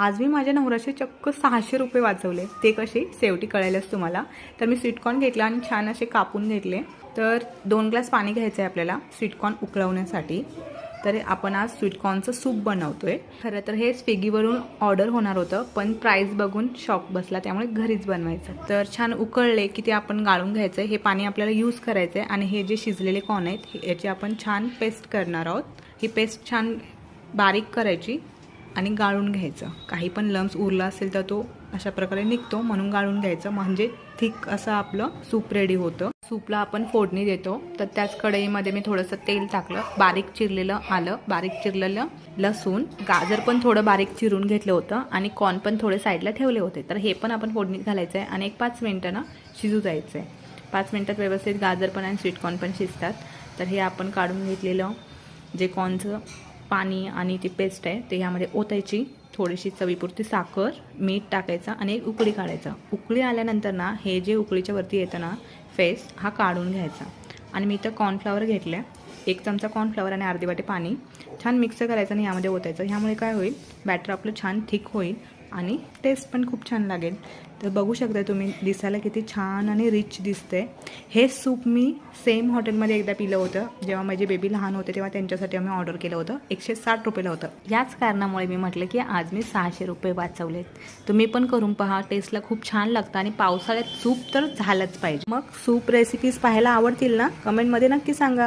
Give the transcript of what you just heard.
आज मी माझ्या नवऱ्याचे चक्क सहाशे रुपये वाचवले. ते कसे? शेवटी कळायलाच तुम्हाला. तर मी स्वीटकॉर्न घेतला आणि छान असे कापून घेतले. तर दोन ग्लास पाणी घ्यायचं आहे आपल्याला स्वीटकॉर्न उकळवण्यासाठी. तर आपण आज स्वीटकॉर्नचं सूप बनवतोय. खरं तर हे स्विगीवरून ऑर्डर होणार होतं पण प्राईस बघून शॉक बसला त्यामुळे घरीच बनवायचं. तर छान उकळले की ते आपण गाळून घ्यायचं हे पाणी आपल्याला यूज करायचं आहे आणि हे जे शिजलेले कॉर्न आहेत याची आपण छान पेस्ट करणार आहोत. ही पेस्ट छान बारीक करायची. आणि गाळून घ्यायचं. काही पण लम्स उरला असेल तर तो अशा प्रकारे निघतो. म्हणून गाळून घ्यायचं. म्हणजे थिक असं आपलं सूप रेडी होतं. सूपला आपण फोडणी देतो. तर त्याच कढईमध्ये मी थोडंसं तेल टाकलं. बारीक चिरलेलं आलं. बारीक चिरलेलं लसूण. गाजर पण थोडं बारीक चिरून घेतलं होतं. आणि कॉर्न पण थोडे साईडला ठेवले होते. तर हे पण आपण फोडणीत घालायचं आहे आणि एक पाच मिनटं ना शिजू द्यायचं आहे पाच मिनटात व्यवस्थित गाजर पण आणि स्वीटकॉर्न पण शिजतात. तर हे आपण काढून घेतलेलं जे कॉर्नचं पाणी आणि ती पेस्ट आहे ते ह्यामध्ये ओतायची थोडीशी चवीपुरती साखर मीठ टाकायचं आणि एक उकळी काढायचं. उकळी आल्यानंतर ना हे जे उकळीच्या वरती येतं ना फेस हा काढून घ्यायचा. आणि मी इथं कॉर्नफ्लॉवर घेतलं एक चमचा कॉर्नफ्लॉवर आणि अर्धी वाटे पाणी. छान मिक्स करायचं आणि यामध्ये ओतायचं. ह्यामुळे काय होईल? बॅटर आपलं छान थिक होईल. आणि टेस्ट पण खूप छान लागेल. तर बघू शकता तुम्ही दिसायला किती छान आणि रिच दिसते हे सूप मी सेम हॉटेलमध्ये एकदा पिलं होतं. जेव्हा माझे बेबी लहान होते तेव्हा त्यांच्यासाठी आम्ही ऑर्डर केलं होतं. एकशे साठ रुपयाला होतं. याच कारणामुळे मी म्हटलं की आज मी सहाशे रुपये वाचवलेत. तुम्ही पण करून पहा टेस्टला खूप छान लागतं आणि पावसाळ्यात सूप तर झालंच पाहिजे. मग सूप रेसिपीज पाहायला आवडतील ना? कमेंटमध्ये नक्की सांगा.